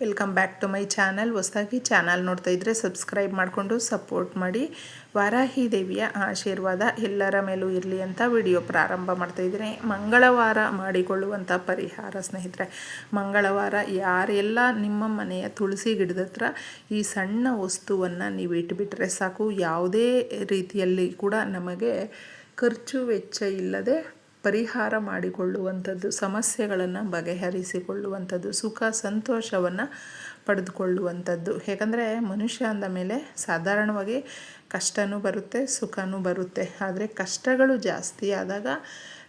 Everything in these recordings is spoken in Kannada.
Welcome back to my channel ಹೊಸದಾಗಿ ಚಾನಲ್ ನೋಡ್ತಾ ಇದ್ದರೆ ಸಬ್ಸ್ಕ್ರೈಬ್ ಮಾಡಿಕೊಂಡು ಸಪೋರ್ಟ್ ಮಾಡಿ. ವಾರಾಹಿ ದೇವಿಯ ಆಶೀರ್ವಾದ ಎಲ್ಲರ ಮೇಲೂ ಇರಲಿ ಅಂತ ವಿಡಿಯೋ ಪ್ರಾರಂಭ ಮಾಡ್ತಾ ಇದ್ದೀನಿ. ಮಂಗಳವಾರ ಮಾಡಿಕೊಳ್ಳುವಂಥ ಪರಿಹಾರ ಸ್ನೇಹಿತರೆ, ಮಂಗಳವಾರ ಯಾರೆಲ್ಲ ನಿಮ್ಮ ಮನೆಯ ತುಳಸಿ ಗಿಡದ ಹತ್ರ ಈ ಸಣ್ಣ ವಸ್ತುವನ್ನು ನೀವು ಇಟ್ಬಿಟ್ರೆ ಸಾಕು. ಯಾವುದೇ ರೀತಿಯಲ್ಲಿ ಕೂಡ ನಮಗೆ ಖರ್ಚು ವೆಚ್ಚ ಇಲ್ಲದೆ ಪರಿಹಾರ ಮಾಡಿಕೊಳ್ಳುವಂಥದ್ದು ಸಮಸ್ಯೆಗಳನ್ನು ಬಗೆಹರಿಸಿಕೊಳ್ಳುವಂಥದ್ದು ಸುಖ ಸಂತೋಷವನ್ನು ಪಡೆದುಕೊಳ್ಳುವಂಥದ್ದು. ಯಾಕಂದರೆ ಮನುಷ್ಯ ಅಂದ ಮೇಲೆ ಸಾಧಾರಣವಾಗಿ ಕಷ್ಟವೂ ಬರುತ್ತೆ, ಸುಖನೂ ಬರುತ್ತೆ. ಆದರೆ ಕಷ್ಟಗಳು ಜಾಸ್ತಿ ಆದಾಗ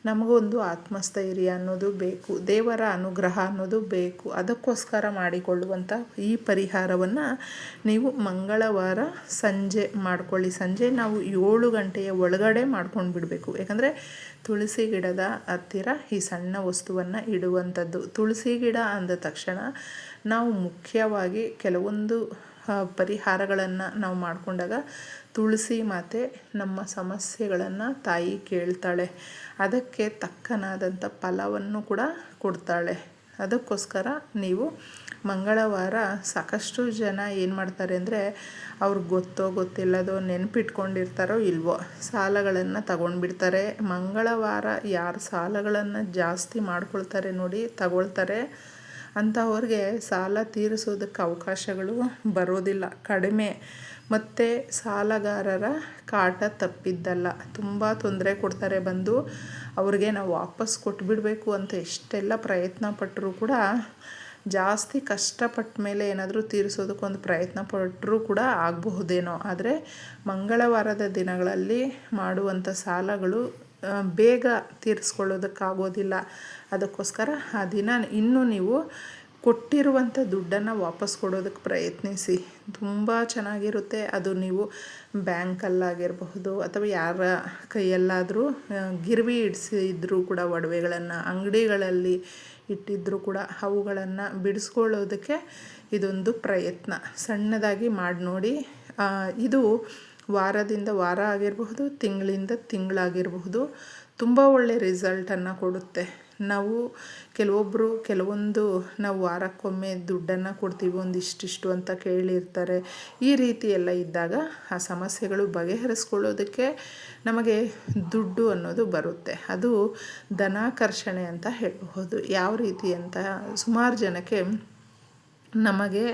ನಮಗೊಂದು ಆತ್ಮಸ್ಥೈರ್ಯ ಅನ್ನೋದು ಬೇಕು, ದೇವರ ಅನುಗ್ರಹ ಅನ್ನೋದು ಬೇಕು. ಅದಕ್ಕೋಸ್ಕರ ಮಾಡಿಕೊಳ್ಳುವಂಥ ಈ ಪರಿಹಾರವನ್ನು ನೀವು ಮಂಗಳವಾರ ಸಂಜೆ ಮಾಡ್ಕೊಳ್ಳಿ. ಸಂಜೆ ನಾವು ಏಳು ಗಂಟೆಯ ಒಳಗಡೆ ಮಾಡ್ಕೊಂಡು ಬಿಡಬೇಕು. ಯಾಕಂದರೆ ತುಳಸಿ ಗಿಡದ ಹತ್ತಿರ ಈ ಸಣ್ಣ ವಸ್ತುವನ್ನು ಇಡುವಂಥದ್ದು. ತುಳಸಿ ಗಿಡ ಅಂದ ತಕ್ಷಣ ನಾವು ಮುಖ್ಯವಾಗಿ ಕೆಲವೊಂದು ಪರಿಹಾರಗಳನ್ನು ನಾವು ಮಾಡಿಕೊಂಡಾಗ ತುಳಸಿ ಮಾತೆ ನಮ್ಮ ಸಮಸ್ಯೆಗಳನ್ನು ತಾಯಿ ಕೇಳ್ತಾಳೆ. ಅದಕ್ಕೆ ತಕ್ಕನಾದಂಥ ಫಲವನ್ನು ಕೂಡ ಕೊಡ್ತಾಳೆ. ಅದಕ್ಕೋಸ್ಕರ ನೀವು ಮಂಗಳವಾರ ಸಾಕಷ್ಟು ಜನ ಏನು ಮಾಡ್ತಾರೆ ಅಂದರೆ ಅವ್ರಿಗೆ ಗೊತ್ತೋ ಗೊತ್ತಿಲ್ಲದೋ ನೆನಪಿಟ್ಕೊಂಡಿರ್ತಾರೋ ಇಲ್ವೋ ಸಾಲಗಳನ್ನು ತಗೊಂಡ್ಬಿಡ್ತಾರೆ. ಮಂಗಳವಾರ ಯಾರು ಸಾಲಗಳನ್ನು ಜಾಸ್ತಿ ಮಾಡ್ಕೊಳ್ತಾರೆ ನೋಡಿ ತಗೊಳ್ತಾರೆ. ಅಂಥವ್ರಿಗೆ ಸಾಲ ತೀರಿಸೋದಕ್ಕೆ ಅವಕಾಶಗಳು ಬರೋದಿಲ್ಲ. ಕಡಿಮೆ. ಮತ್ತು ಸಾಲಗಾರರ ಕಾಟ ತಪ್ಪಿದ್ದಲ್ಲ. ತುಂಬ ತೊಂದರೆ ಕೊಡ್ತಾರೆ ಬಂದು. ಅವ್ರಿಗೆ ನಾವು ವಾಪಸ್ ಕೊಟ್ಬಿಡಬೇಕು ಅಂತ ಎಷ್ಟೆಲ್ಲ ಪ್ರಯತ್ನ ಪಟ್ಟರೂ ಕೂಡ ಜಾಸ್ತಿ ಕಷ್ಟಪಟ್ಟ ಮೇಲೆ ಏನಾದರೂ ತೀರಿಸೋದಕ್ಕೊಂದು ಪ್ರಯತ್ನ ಪಟ್ಟರೂ ಕೂಡ ಆಗಬಹುದೇನೋ. ಆದರೆ ಮಂಗಳವಾರದ ದಿನಗಳಲ್ಲಿ ಮಾಡುವಂಥ ಸಾಲಗಳು ಬೇಗ ತೀರಿಸ್ಕೊಳ್ಳೋದಕ್ಕಾಗೋದಿಲ್ಲ. ಅದಕ್ಕೋಸ್ಕರ ಆ ದಿನ ಇನ್ನೂ ನೀವು ಕೊಟ್ಟಿರುವಂಥ ದುಡ್ಡನ್ನು ವಾಪಸ್ ಕೊಡೋದಕ್ಕೆ ಪ್ರಯತ್ನಿಸಿ. ತುಂಬ ಚೆನ್ನಾಗಿರುತ್ತೆ. ಅದು ನೀವು ಬ್ಯಾಂಕಲ್ಲಾಗಿರಬಹುದು ಅಥವಾ ಯಾರ ಕೈಯಲ್ಲಾದರೂ ಗಿರ್ವಿ ಇಡಿಸಿದ್ರು ಕೂಡ, ಒಡವೆಗಳನ್ನು, ಅಂಗಡಿಗಳಲ್ಲಿ ಇಟ್ಟಿದ್ದರೂ ಕೂಡ ಅವುಗಳನ್ನು ಬಿಡಿಸ್ಕೊಳ್ಳೋದಕ್ಕೆ ಇದೊಂದು ಪ್ರಯತ್ನ. ಸಣ್ಣದಾಗಿ ಮಾಡಿ ನೋಡಿ ಇದು ವಾರದಿಂದ ವಾರ ಆಗಿರಬಹುದು, ತಿಂಗಳಿಂದ ತಿಂಗಳಾಗಿರಬಹುದು, ತುಂಬ ಒಳ್ಳೆಯ ರಿಸಲ್ಟನ್ನು ಕೊಡುತ್ತೆ. ನಾವು ಕೆಲವೊಬ್ಬರು ಕೆಲವೊಂದು ನಾವು ವಾರಕ್ಕೊಮ್ಮೆ ದುಡ್ಡನ್ನು ಕೊಡ್ತೀವಿ, ಒಂದಿಷ್ಟಿಷ್ಟು ಅಂತ ಕೇಳಿರ್ತಾರೆ. ಈ ರೀತಿ ಎಲ್ಲ ಇದ್ದಾಗ ಆ ಸಮಸ್ಯೆಗಳು ಬಗೆಹರಿಸ್ಕೊಳ್ಳೋದಕ್ಕೆ ನಮಗೆ ದುಡ್ಡು ಅನ್ನೋದು ಬರುತ್ತೆ. ಅದು ಧನಾಕರ್ಷಣೆ ಅಂತ ಹೇಳಬಹುದು. ಯಾವ ರೀತಿ ಅಂತ ಸುಮಾರು ಜನಕ್ಕೆ ನಮಗೆ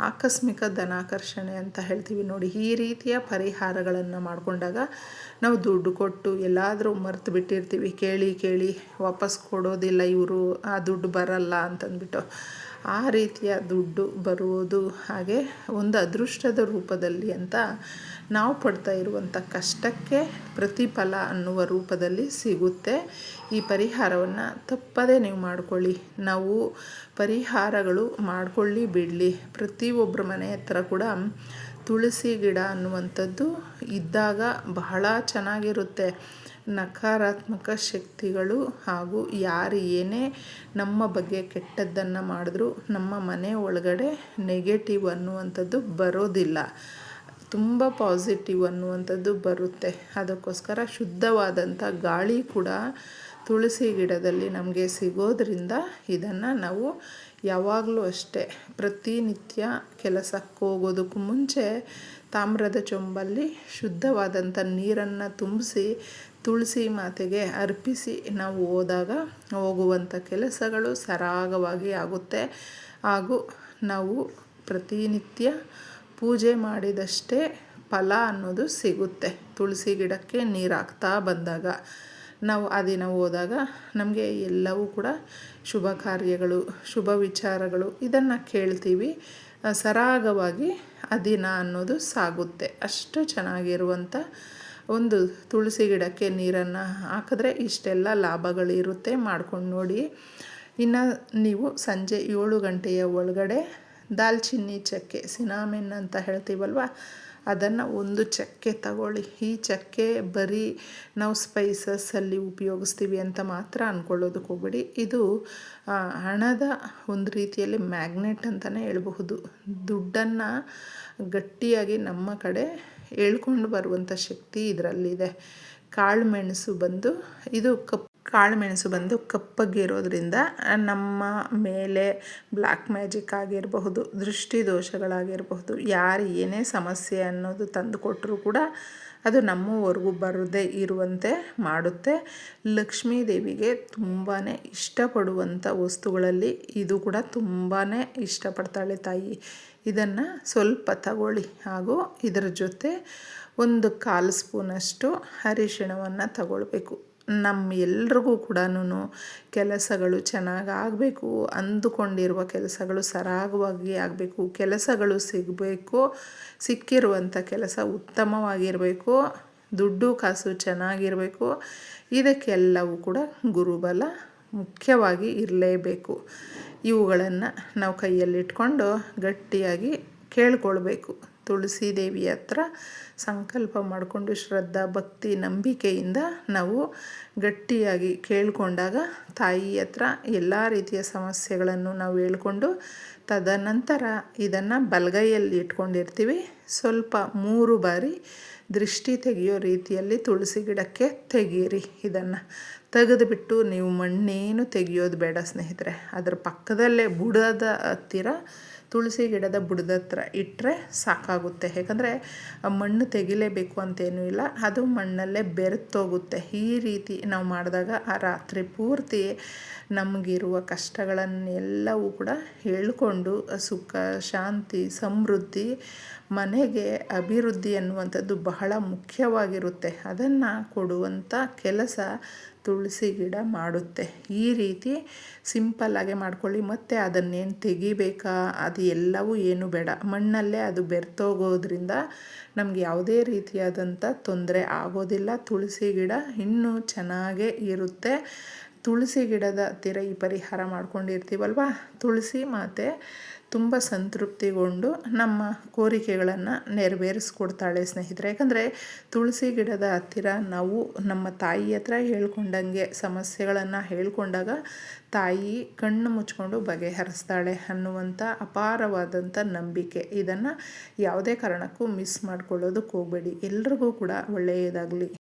ಆಕಸ್ಮಿಕ ಧನಾಕರ್ಷಣೆ ಅಂತ ಹೇಳ್ತೀವಿ ನೋಡಿ, ಈ ರೀತಿಯ ಪರಿಹಾರಗಳನ್ನು ಮಾಡಿಕೊಂಡಾಗ ನಾವು ದುಡ್ಡು ಕೊಟ್ಟು ಎಲ್ಲಾದರೂ ಮರೆತು ಬಿಟ್ಟಿರ್ತೀವಿ. ಕೇಳಿ ಕೇಳಿ ವಾಪಸ್ ಕೊಡೋದಿಲ್ಲ ಇವರು, ಆ ದುಡ್ಡು ಬರಲ್ಲ ಅಂತಂದ್ಬಿಟ್ಟು. ಆ ರೀತಿಯ ದುಡ್ಡು ಬರುವುದು ಹಾಗೆ ಒಂದು ಅದೃಷ್ಟದ ರೂಪದಲ್ಲಿ ಅಂತ ನಾವು ಪಡ್ತಾ ಇರುವಂಥ ಕಷ್ಟಕ್ಕೆ ಪ್ರತಿಫಲ ಅನ್ನುವ ರೂಪದಲ್ಲಿ ಸಿಗುತ್ತೆ. ಈ ಪರಿಹಾರವನ್ನು ತಪ್ಪದೇ ನೀವು ಮಾಡಿಕೊಳ್ಳಿ. ನಾವು ಪರಿಹಾರಗಳು ಮಾಡಿಕೊಳ್ಳಿ ಬಿಡಲಿ. ಪ್ರತಿಯೊಬ್ಬರ ಮನೆ ಹತ್ರ ಕೂಡ ತುಳಸಿ ಗಿಡ ಅನ್ನುವಂಥದ್ದು ಇದ್ದಾಗ ಬಹಳ ಚೆನ್ನಾಗಿರುತ್ತೆ. ನಕಾರಾತ್ಮಕ ಶಕ್ತಿಗಳು ಹಾಗೂ ಯಾರು ಏನೇ ನಮ್ಮ ಬಗ್ಗೆ ಕೆಟ್ಟದ್ದನ್ನು ಮಾಡಿದ್ರೂ ನಮ್ಮ ಮನೆ ಒಳಗಡೆ ನೆಗೆಟಿವ್ ಅನ್ನುವಂಥದ್ದು ಬರೋದಿಲ್ಲ. ತುಂಬ ಪಾಸಿಟಿವ್ ಅನ್ನುವಂಥದ್ದು ಬರುತ್ತೆ. ಅದಕ್ಕೋಸ್ಕರ ಶುದ್ಧವಾದಂಥ ಗಾಳಿ ಕೂಡ ತುಳಸಿ ಗಿಡದಲ್ಲಿ ನಮಗೆ ಸಿಗೋದ್ರಿಂದ ಇದನ್ನು ನಾವು ಯಾವಾಗಲೂ ಅಷ್ಟೇ ಪ್ರತಿನಿತ್ಯ ಕೆಲಸಕ್ಕೆ ಹೋಗೋದಕ್ಕೂ ಮುಂಚೆ ತಾಮ್ರದ ಚೊಂಬಲ್ಲಿ ಶುದ್ಧವಾದಂಥ ನೀರನ್ನು ತುಂಬಿಸಿ ತುಳಸಿ ಮಾತೆಗೆ ಅರ್ಪಿಸಿ ನಾವು ಹೋದಾಗ ಹೋಗುವಂಥ ಕೆಲಸಗಳು ಸರಾಗವಾಗಿ ಆಗುತ್ತೆ. ಹಾಗೂ ನಾವು ಪ್ರತಿನಿತ್ಯ ಪೂಜೆ ಮಾಡಿದಷ್ಟೇ ಫಲ ಅನ್ನೋದು ಸಿಗುತ್ತೆ. ತುಳಸಿ ಗಿಡಕ್ಕೆ ನೀರು ಹಾಕ್ತಾ ಬಂದಾಗ ನಾವು ಆ ದಿನ ಹೋದಾಗ ನಮಗೆ ಎಲ್ಲವೂ ಕೂಡ ಶುಭ ಕಾರ್ಯಗಳು, ಶುಭ ವಿಚಾರಗಳು ಇದನ್ನು ಕೇಳ್ತೀವಿ. ಸರಾಗವಾಗಿ ಆ ದಿನ ಅನ್ನೋದು ಸಾಗುತ್ತೆ. ಅಷ್ಟು ಚೆನ್ನಾಗಿರುವಂಥ ಒಂದು ತುಳಸಿ ಗಿಡಕ್ಕೆ ನೀರನ್ನು ಹಾಕಿದ್ರೆ ಇಷ್ಟೆಲ್ಲ ಲಾಭಗಳಿರುತ್ತೆ ಮಾಡ್ಕೊಂಡು ನೋಡಿ. ಇನ್ನು ನೀವು ಸಂಜೆ ಏಳು ಗಂಟೆಯ ಒಳಗಡೆ ದಾಲ್ಚಿನ್ನಿ ಚಕ್ಕೆ, ಸಿನಾಮಿನ್ ಅಂತ ಹೇಳ್ತೀವಲ್ವ? ಅದನ್ನು ಒಂದು ಚಕ್ಕೆ ತಗೊಳ್ಳಿ. ಈ ಚಕ್ಕೆ ಬರೀ ನಾವು ಸ್ಪೈಸಸ್ಸಲ್ಲಿ ಉಪಯೋಗಿಸ್ತೀವಿ ಅಂತ ಮಾತ್ರ ಅಂದ್ಕೊಳ್ಳೋದಕ್ಕೆ ಹೋಗ್ಬೇಡಿ. ಇದು ಹಣದ ಒಂದು ರೀತಿಯಲ್ಲಿ ಮ್ಯಾಗ್ನೆಟ್ ಅಂತಲೇ ಹೇಳಬಹುದು. ದುಡ್ಡನ್ನು ಗಟ್ಟಿಯಾಗಿ ನಮ್ಮ ಕಡೆ ಎಳ್ಕೊಂಡು ಬರುವಂಥ ಶಕ್ತಿ ಇದರಲ್ಲಿದೆ. ಕಾಳು ಮೆಣಸು ಬಂದು ಇದು ಕಪ್ ಕಾಳುಮೆಣಸು ಬಂದು ಕಪ್ಪಗಿರೋದ್ರಿಂದ ನಮ್ಮ ಮೇಲೆ ಬ್ಲ್ಯಾಕ್ ಮ್ಯಾಜಿಕ್ ಆಗಿರಬಹುದು ದೃಷ್ಟಿ ದೋಷಗಳಾಗಿರಬಹುದು ಯಾರು ಏನೇ ಸಮಸ್ಯೆ ಅನ್ನೋದು ತಂದು ಕೊಟ್ಟರೂ ಕೂಡ ಅದು ನಮ್ಮವರೆಗೂ ಬರದೇ ಇರುವಂತೆ ಮಾಡುತ್ತೆ. ಲಕ್ಷ್ಮೀ ದೇವಿಗೆ ತುಂಬಾ ಇಷ್ಟಪಡುವಂಥ ವಸ್ತುಗಳಲ್ಲಿ ಇದು ಕೂಡ ತುಂಬಾ ಇಷ್ಟಪಡ್ತಾಳೆ ತಾಯಿ. ಇದನ್ನು ಸ್ವಲ್ಪ ತಗೊಳ್ಳಿ. ಹಾಗೂ ಇದರ ಜೊತೆ ಒಂದು ಕಾಲು ಸ್ಪೂನಷ್ಟು ಅರಿಶಿಣವನ್ನು ತಗೊಳ್ಬೇಕು. ನಮ್ಮ ಎಲ್ರಿಗೂ ಕೂಡ ಕೆಲಸಗಳು ಚೆನ್ನಾಗಿ ಆಗಬೇಕು ಅಂದುಕೊಂಡಿರುವ ಕೆಲಸಗಳು ಸರಾಗವಾಗಿ ಆಗಬೇಕು, ಕೆಲಸಗಳು ಸಿಗಬೇಕು, ಸಿಕ್ಕಿರುವಂಥ ಕೆಲಸ ಉತ್ತಮವಾಗಿರಬೇಕು, ದುಡ್ಡು ಕಾಸು ಚೆನ್ನಾಗಿರಬೇಕು, ಇದಕ್ಕೆಲ್ಲವೂ ಕೂಡ ಗುರುಬಲ ಮುಖ್ಯವಾಗಿ ಇರಲೇಬೇಕು. ಇವುಗಳನ್ನು ನಾವು ಕೈಯಲ್ಲಿಟ್ಕೊಂಡು ಗಟ್ಟಿಯಾಗಿ ಕೇಳ್ಕೊಳ್ಬೇಕು. ತುಳಸಿ ದೇವಿ ಹತ್ರ ಸಂಕಲ್ಪ ಮಾಡಿಕೊಂಡು ಶ್ರದ್ಧಾ ಭಕ್ತಿ ನಂಬಿಕೆಯಿಂದ ನಾವು ಗಟ್ಟಿಯಾಗಿ ಕೇಳಿಕೊಂಡಾಗ ತಾಯಿ ಹತ್ರ ಎಲ್ಲ ರೀತಿಯ ಸಮಸ್ಯೆಗಳನ್ನು ನಾವು ಹೇಳ್ಕೊಂಡು ತದನಂತರ ಇದನ್ನು ಬಲಗೈಯಲ್ಲಿ ಇಟ್ಕೊಂಡಿರ್ತೀವಿ. ಸ್ವಲ್ಪ ಮೂರು ಬಾರಿ ದೃಷ್ಟಿ ತೆಗೆಯೋ ರೀತಿಯಲ್ಲಿ ತುಳಸಿ ಗಿಡಕ್ಕೆ ತೆಗೀರಿ ಇದನ್ನು. ತೆಗೆದುಬಿಟ್ಟು ನೀವು ಮಣ್ಣೇನು ತೆಗೆಯೋದು ಬೇಡ ಸ್ನೇಹಿತರೆ. ಅದರ ಪಕ್ಕದಲ್ಲೇ ಬುಡದ ಹತ್ತಿರ, ತುಳಸಿ ಗಿಡದ ಬುಡದ ಹತ್ರ ಇಟ್ಟರೆ ಸಾಕಾಗುತ್ತೆ. ಯಾಕಂದರೆ ಮಣ್ಣು ತೆಗಿಲೇಬೇಕು ಅಂತೇನೂ ಇಲ್ಲ, ಅದು ಮಣ್ಣಲ್ಲೇ ಬೆರೆತೋಗುತ್ತೆ. ಈ ರೀತಿ ನಾವು ಮಾಡಿದಾಗ ಆ ರಾತ್ರಿ ಪೂರ್ತಿ ನಮಗಿರುವ ಕಷ್ಟಗಳನ್ನೆಲ್ಲವೂ ಕೂಡ ಹೇಳಿಕೊಂಡು ಸುಖ, ಶಾಂತಿ, ಸಮೃದ್ಧಿ, ಮನೆಗೆ ಅಭಿವೃದ್ಧಿ ಅನ್ನುವಂಥದ್ದು ಬಹಳ ಮುಖ್ಯವಾಗಿರುತ್ತೆ. ಅದನ್ನು ಕೊಡುವಂಥ ಕೆಲಸ ತುಳಸಿ ಗಿಡ ಮಾಡುತ್ತೆ. ಈ ರೀತಿ ಸಿಂಪಲ್ಲಾಗೆ ಮಾಡ್ಕೊಳ್ಳಿ. ಮತ್ತು ಅದನ್ನೇನು ತೆಗಿಬೇಕಾ, ಅದು ಎಲ್ಲವೂ ಏನು ಬೇಡ. ಮಣ್ಣಲ್ಲೇ ಅದು ಬೆರ್ತೋಗೋದ್ರಿಂದ ನಮ್ಗೆ ಯಾವುದೇ ರೀತಿಯಾದಂಥ ತೊಂದರೆ ಆಗೋದಿಲ್ಲ. ತುಳಸಿ ಗಿಡ ಇನ್ನೂ ಚೆನ್ನಾಗೇ ಇರುತ್ತೆ. ತುಳಸಿ ಗಿಡದ ಹತ್ತಿರ ಈ ಪರಿಹಾರ ಮಾಡ್ಕೊಂಡಿರ್ತೀವಲ್ವ? ತುಳಸಿ ಮಾತೆ ತುಂಬ ಸಂತೃಪ್ತಿಗೊಂಡು ನಮ್ಮ ಕೋರಿಕೆಗಳನ್ನು ನೆರವೇರಿಸ್ಕೊಡ್ತಾಳೆ ಸ್ನೇಹಿತರೆ. ಯಾಕಂದರೆ ತುಳಸಿ ಗಿಡದ ಹತ್ತಿರ ನಾವು ನಮ್ಮ ತಾಯಿ ಹತ್ರ ಹೇಳ್ಕೊಂಡಂಗೆ ಸಮಸ್ಯೆಗಳನ್ನು ಹೇಳ್ಕೊಂಡಾಗ ತಾಯಿ ಕಣ್ಣು ಮುಚ್ಕೊಂಡು ಬಗೆಹರಿಸ್ತಾಳೆ ಅನ್ನುವಂಥ ಅಪಾರವಾದಂಥ ನಂಬಿಕೆ. ಇದನ್ನು ಯಾವುದೇ ಕಾರಣಕ್ಕೂ ಮಿಸ್ ಮಾಡ್ಕೊಳ್ಳೋದಕ್ಕೆ ಹೋಗಬೇಡಿ. ಎಲ್ರಿಗೂ ಕೂಡ ಒಳ್ಳೆಯದಾಗಲಿ.